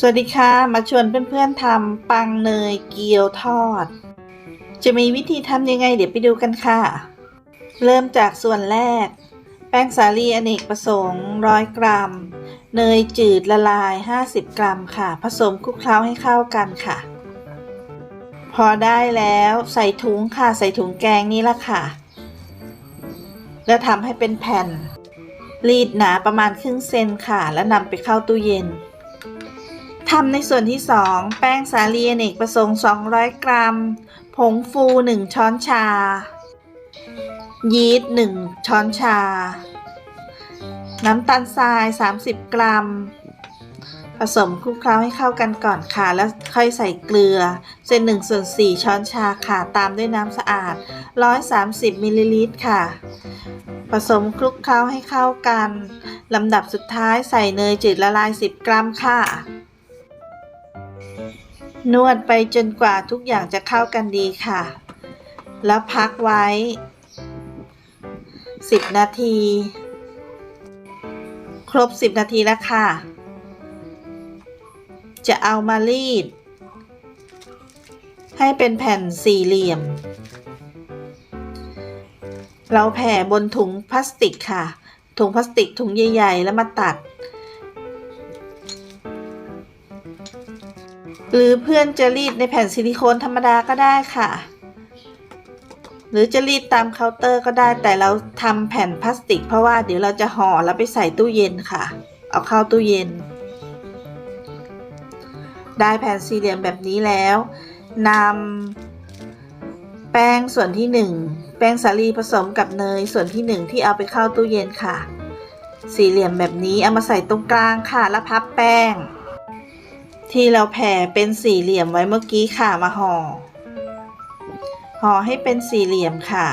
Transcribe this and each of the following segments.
สวัสดีค่ะ มาชวนเพื่อนๆทำปังเนยเกี๊ยวทอด จะมีวิธีทำยังไงเดี๋ยวไปดูกันค่ะ เริ่มจากส่วนแรก แป้งสาลีอเนกประสงค์100กรัม เนยจืดละลาย 50 กรัมค่ะ ผสมคลุกเคล้าให้เข้ากันค่ะ พอได้แล้วใส่ถุงค่ะใส่ถุงแกงนี้ละค่ะ แล้วทำให้เป็นแผ่น รีดหนาประมาณครึ่งเซนค่ะ แล้วนำไปเข้าตู้เย็น ทำในส่วนที่ 2 แป้งสาลีอเนกประสงค์ 200 กรัม ผงฟู 1 ช้อนชา ยีสต์ 1 ช้อนชา น้ำตาลทราย 30 กรัม ผสมคลุกเคล้าให้เข้ากันก่อนค่ะ แล้วค่อยใส่เกลือ เส้น1ส่วน4ช้อนชาค่ะ ตามด้วยน้ำสะอาด 130มิลลิลิตรค่ะ ผสมคลุกเคล้าให้เข้ากันลำดับสุดท้ายใส่เนยจืดละลาย 10 กรัมค่ะ นวดไปจนกว่าทุกอย่างจะเข้ากันดีค่ะ แล้วพักไว้ 10 นาที ครบ 10 นาทีแล้วค่ะ จะเอามารีด ให้เป็นแผ่นสี่เหลี่ยม เราแผ่บนถุงพลาสติกค่ะ ถุงพลาสติกถุงใหญ่ ๆ แล้วมาตัด หรือเพื่อนจะรีดในแผ่นซิลิโคนธรรมดาก็ได้ค่ะ หรือจะรีดตามเคาน์เตอร์ก็ได้แต่เราทำแผ่นพลาสติก เพราะว่าเดี๋ยวเราจะห่อแล้วไปใส่ตู้เย็นค่ะ เอาเข้าตู้เย็น ได้แผ่นสี่เหลี่ยมแบบนี้แล้วนำแป้งส่วนที่ 1 แป้งสาลีผสมกับเนยส่วนที่ 1 ที่เอาไปเข้าตู้เย็นค่ะ สี่เหลี่ยมแบบนี้เอามาใส่ตรงกลางค่ะแล้วพับแป้ง ที่เราแผ่เป็นสี่เหลี่ยมไว้เมื่อกี้ค่ะมาห่อห่อให้เป็นสี่เหลี่ยมค่ะ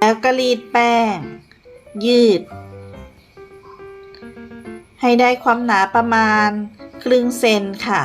แล้วก็รีดแป้ง ยืด ให้ได้ความหนาประมาณครึ่งเซนค่ะ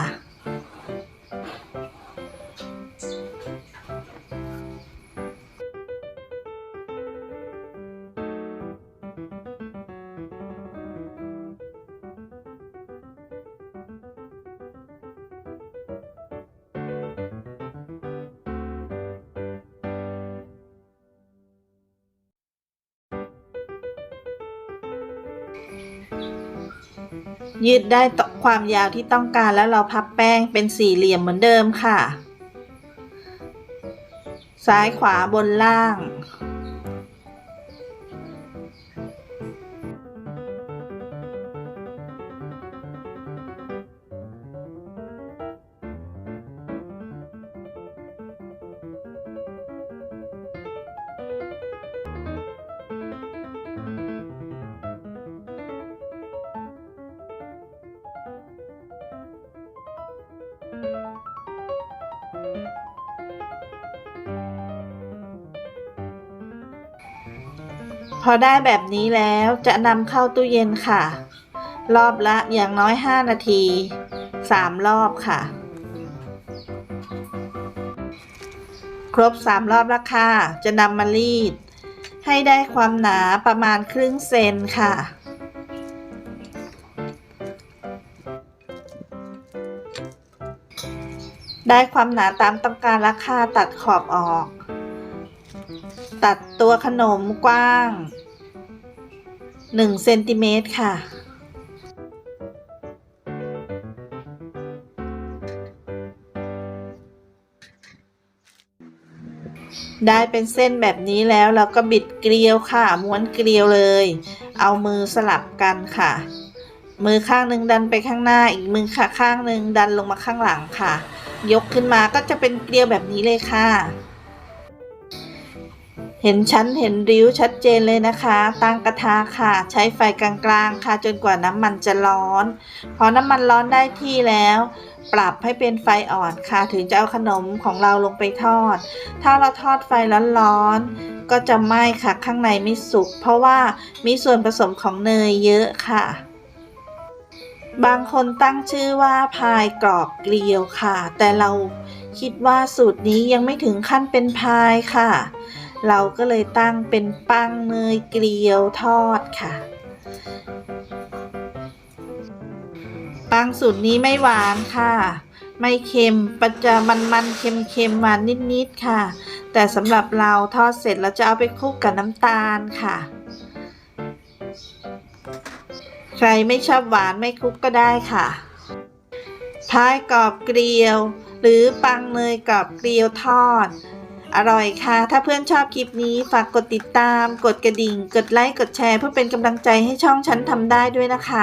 ยืดได้ความยาวที่ต้องการแล้วเราพับแป้งเป็นสี่เหลี่ยมเหมือนเดิมค่ะ ซ้ายขวาบนล่าง พอได้แบบนี้แล้วจะนำเข้าตู้เย็นค่ะ รอบละอย่างน้อย 5 นาที 3 รอบค่ะ ครบ 3 รอบแล้วค่ะ จะนำมารีด ให้ได้ความหนาประมาณครึ่งเซนค่ะได้ความหนาตามต้องการราคาตัดขอบออก ตัดตัวขนมกว้าง1เซนติเมตรค่ะ ได้เป็นเส้นแบบนี้แล้วเราก็บิดเกลียวค่ะ ม้วนเกลียวเลย เอามือสลับกันค่ะ มือข้างหนึ่งดันไปข้างหน้า อีกมือค่ะข้างหนึ่งดันลงมาข้างหลังค่ะ ยกขึ้นมาก็จะเป็นเกลียวแบบนี้เลยค่ะ เห็นชั้นเห็นริ้วชัดเจนเลยนะคะ ตั้งกระทะค่ะ ใช้ไฟกลางๆ ค่ะจนกว่าน้ำมันจะร้อน พอน้ำมันร้อนได้ที่แล้ว ปรับให้เป็นไฟอ่อนค่ะ ถึงจะเอาขนมของเราลงไปทอด ถ้าเราทอดไฟร้อนๆก็จะไหม้ค่ะข้างในไม่สุก เพราะว่ามีส่วนผสมของเนยเยอะค่ะ บางคนตั้งชื่อว่าพายกรอบเกลียวค่ะ แต่เราคิดว่าสูตรนี้ยังไม่ถึงขั้นเป็นพายค่ะ เราก็เลยตั้งเป็นปังเนยเกลียวทอดค่ะ ปังสูตรนี้ไม่หวานค่ะ ไม่เค็มปัจจะมันมันๆเค็มเค็มๆหวานนิดๆค่ะ แต่สำหรับเราทอดเสร็จเราจะเอาไปคลุกกับน้ำตาลค่ะ ใครไม่ชอบหวานไม่คลุกก็ได้ค่ะพายกรอบเกลียว หรือปังเนยกรอบเกลียวทอด อร่อยค่ะ ถ้าเพื่อนชอบคลิปนี้ฝากกดติดตาม กดกระดิ่ง กดไลค์ กดแชร์ เพื่อเป็นกำลังใจให้ช่องฉันทำได้ด้วยนะคะ